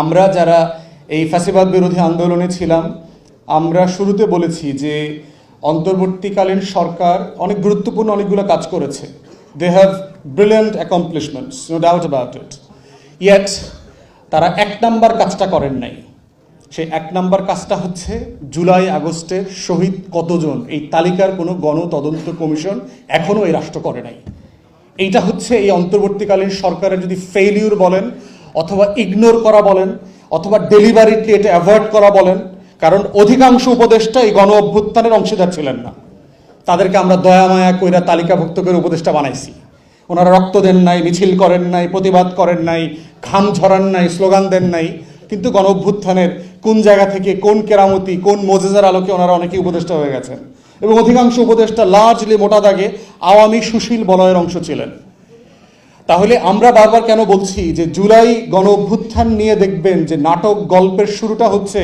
আমরা যারা এই ফ্যাসিবাদ বিরোধী আন্দোলনে ছিলাম, আমরা শুরুতে বলেছি যে অন্তর্বর্তীকালীন সরকার অনেক গুরুত্বপূর্ণ অনেকগুলো কাজ করেছে। They have brilliant accomplishments no doubt about it yet তারা এক নাম্বার কাজটা করেন নাই। সেই এক নাম্বার কাজটা হচ্ছে জুলাই আগস্টে শহীদ কতজন, এই তালিকার কোনো গণ তদন্ত কমিশন এখনও এই রাষ্ট্র করে নাই। এইটা হচ্ছে এই অন্তর্বর্তীকালীন সরকারের যদি ফেইলিউর বলেন অথবা ইগনোর করা বলেন, অথবা ডেলিভারিকে এটা অ্যাভয়েড করা বলেন, কারণ অধিকাংশ উপদেষ্টা এই গণ অভ্যুত্থানের অংশীদার ছিলেন না। তাদেরকে আমরা দয়া মায়া কইরা তালিকাভুক্ত করে উপদেষ্টা বানাইছি। ওনারা রক্ত দেন নাই, মিছিল করেন নাই, প্রতিবাদ করেন নাই, ঘাম ঝরান নাই, স্লোগান দেন নাই। কিন্তু গণ অভ্যুত্থানের কোন জায়গা থেকে কোন কেরামতি, কোন মোজেজার আলোকে ওনারা অনেকেই উপদেষ্টা হয়ে গেছেন। এবং অধিকাংশ উপদেষ্টা লার্জলি মোটা দাগে আওয়ামী সুশীল বলয়ের অংশ ছিলেন। তাহলে আমরা বারবার কেন বলছি যে জুলাই গণ অভ্যুত্থান নিয়ে দেখবেন যে নাটক গল্পের শুরুটা হচ্ছে